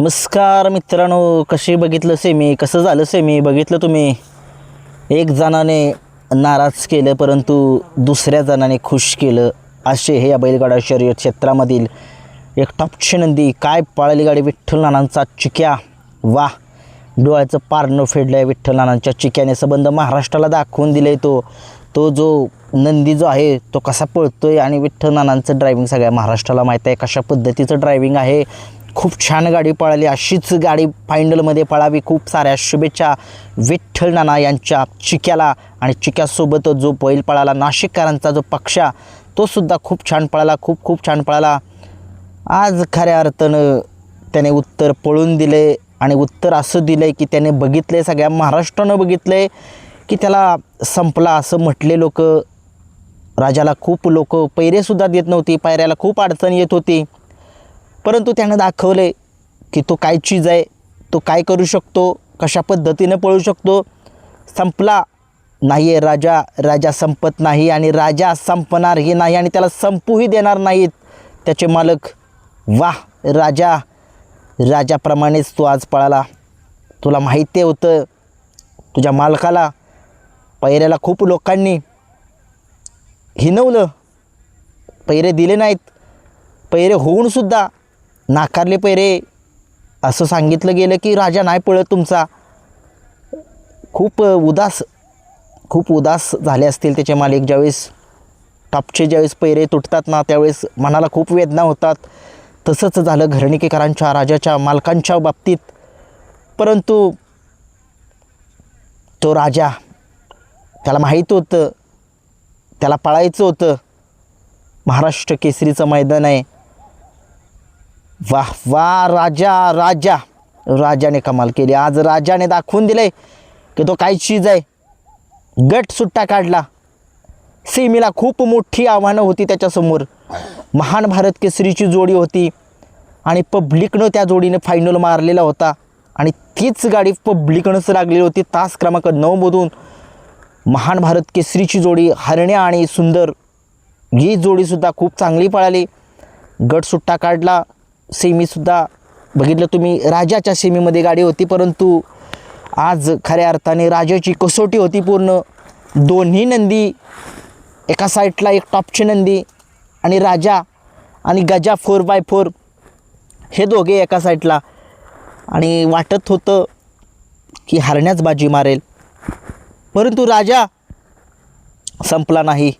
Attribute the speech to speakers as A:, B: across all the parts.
A: नमस्कार मित्रांनो कसे बघितलं सेमी कसं झालं सेमी बघितलं तुम्ही? एक जणाने नाराज केलं परंतु दुसऱ्या जणाने खुश केलं. असे हे या बैलगाडा शर्यत क्षेत्रामधील एक टॉपची नंदी काय पळाली गाडी विठ्ठल नानांचा चिक्या. वा डोळ्याचं पारणं फेडलं आहे विठ्ठल नानांच्या चिक्याने. संबंध महाराष्ट्राला दाखवून दिले तो. तो जो नंदी जो आहे तो कसा पळतोय आणि विठ्ठल नानांचं ड्रायव्हिंग सगळ्या महाराष्ट्राला माहीत आहे कशा पद्धतीचं ड्रायव्हिंग आहे खूप छान गाडी पळाली. अशीच गाडी फायनलमध्ये पळावी. खूप साऱ्या शुभेच्छा विठ्ठल नाना यांच्या चिक्याला. आणि चिक्यासोबत जो बैल पळाला नाशिककरांचा जो पक्षा तो सुद्धा खूप छान पळाला. खूप खूप छान पळाला. आज खऱ्या अर्थानं त्याने उत्तर पळून दिले आणि उत्तर असं दिलं आहे की त्याने बघितले सगळ्या महाराष्ट्रानं बघितलं आहे की त्याला संपला असं म्हटले लोक. राजाला खूप लोक पैरेसुद्धा देत नव्हती पायऱ्याला खूप अडचण येत होती. परंतु त्यानं दाखवलं आहे की तो काय चीज आहे तो काय करू शकतो कशा पद्धतीनं पळू शकतो. संपला. नाही आहे राजा. राजा संपत नाही आणि राजा संपणारही नाही आणि त्याला संपूही देणार नाहीत. त्याचे मालक वाह राजा. राजाप्रमाणेच तू आज पळाला. तुला माहिती होतं तुझ्या मालकाला पैऱ्याला खूप लोकांनी हिनवलं. पैरे दिले नाहीत. पैरे होऊनसुद्धा नाकारले पैरे. असं सांगितलं गेलं की राजा नाही पळत तुमचा. खूप उदास खूप उदास झाले असतील त्याचे मालिक. ज्यावेळेस टापचे ज्यावेळेस पैरे तुटतात ना त्यावेळेस मनाला खूप वेदना होतात. तसंच झालं घरणिकेकरांच्या राजाच्या मालकांच्या बाबतीत. परंतु तो राजा त्याला माहीत होतं त्याला पळायचं होतं. महाराष्ट्र केसरीचं मैदान आहे. वाह वा राजा राजा. राजाने कमाल केली. आज राजाने दाखवून दिले की तो काय चीज आहे. गट सुट्टा काढला. सेमीला खूप मोठी आव्हानं होती त्याच्यासमोर. महान भारत केसरीची जोडी होती. आणि पब्लिकनं त्या जोडीने फायनल मारलेला होता. आणि तीच गाडी पब्लिकनंच लागलेली होती. तास क्रमांक नऊमधून महान भारत केसरीची जोडी हरण्या आणि सुंदर. ही जोडीसुद्धा खूप चांगली पळाली. गट सुट्टा काढला. सेमीसुद्धा बघितलं तुम्ही राजाच्या सेमीमध्ये गाडी होती परंतु आज खऱ्या अर्थाने राजाची कसोटी होती पूर्ण. दोन्ही नंदी एका साईडला एक टॉपची नंदी आणि राजा आणि गजा फोर बाय फोर हे दोघे एका साईडला. आणि वाटत होतं की हरण्याच बाजी मारेल. परंतु राजा संपला नाही.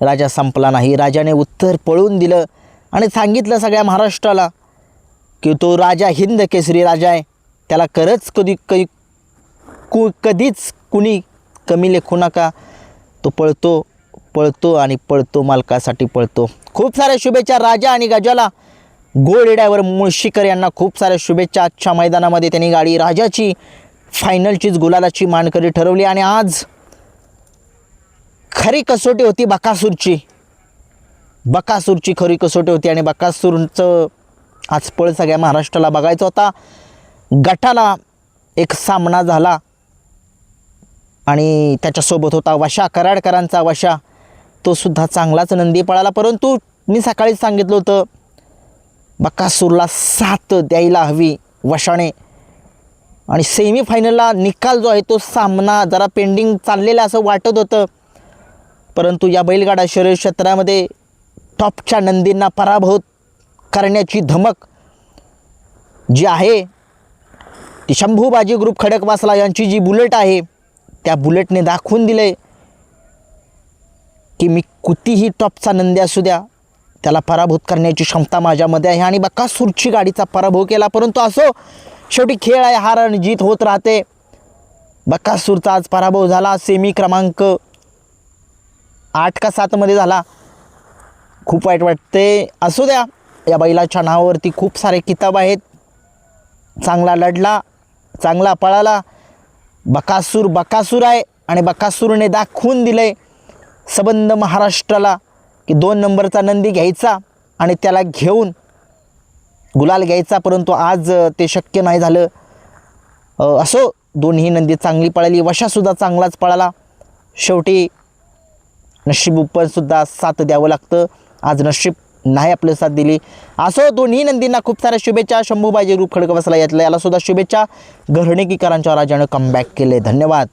A: राजा संपला नाही. राजाने उत्तर पळून दिलं आणि सांगितलं सगळ्या महाराष्ट्राला की तो राजा हिंद केसरी राजा आहे. त्याला खरंच कधी कधी कु कधीच कुणी कमी लेखू नका. तो पळतो पळतो आणि पळतो मालकासाठी पळतो. खूप साऱ्या शुभेच्छा राजा आणि गजाला. गोल्ड ड्रायव्हर मुळशीकर यांना खूप साऱ्या शुभेच्छा. आजच्या मैदानामध्ये त्यांनी गाडी राजाची फायनलचीच गुलालाची मानकरी ठरवली आणि आज खरी कसोटी होती बकासूरची. बकासूरची खरी कसोटी होती आणि बकासूरचं आज पळ सगळ्या महाराष्ट्राला बघायचा होता. गटाला एक सामना झाला. आणि त्याच्यासोबत होता वशा कराडकरांचा वशा. तो सुद्धा चांगलाच नंदी पळाला. परंतु मी सकाळीच सांगितलं होतं बकासूरला साथ द्यायला हवी वशाने. आणि सेमीफायनलला निकाल जो आहे तो सामना जरा पेंडिंग चाललेला असं वाटत होतं. परंतु या बैलगाडा शरीर क्षेत्रामध्ये टॉपच्या नंदींना पराभूत करण्याची धमक जी आहे ती शंभूबाजी ग्रुप खडकवासला यांची जी बुलेट आहे त्या बुलेटने दाखवून दिले की मी कुतीही टॉपचा नंदी असू द्या त्याला पराभूत करण्याची क्षमता माझ्यामध्ये आहे आणि बकासूरची गाडीचा पराभव केला. परंतु असो शेवटी खेळ आहे हार आणि जीत होत राहते. बकासूरचा आज पराभव झाला सेमी क्रमांक आठ का सातमध्ये झाला. खूप वाईट वाटते. असू द्या. या बैलाच्या नावावरती खूप सारे किताब आहेत. चांगला लढला चांगला पळाला. बकासूर बकासूर आहे आणि बकासूरने दाखवून दिले सबंध महाराष्ट्राला की दोन नंबरचा नंदी घ्यायचा आणि त्याला घेऊन गुलाल घ्यायचा परंतु आज ते शक्य नाही झालं. असो दोन्ही नंदी चांगली पळाली वशासुद्धा चांगलाच पळाला. शेवटी नशीब उपरसुद्धा साथ द्यावं लागतं. आज नशीब नाही आपलं साथ दिली. असो दोन्ही नंदींना खूप साऱ्या शुभेच्छा. शंभूबाजी रूप खडकवासला यातलं याला सुद्धा शुभेच्छा. घरणेकीकरांच्या राजानं कमबॅक केले. धन्यवाद.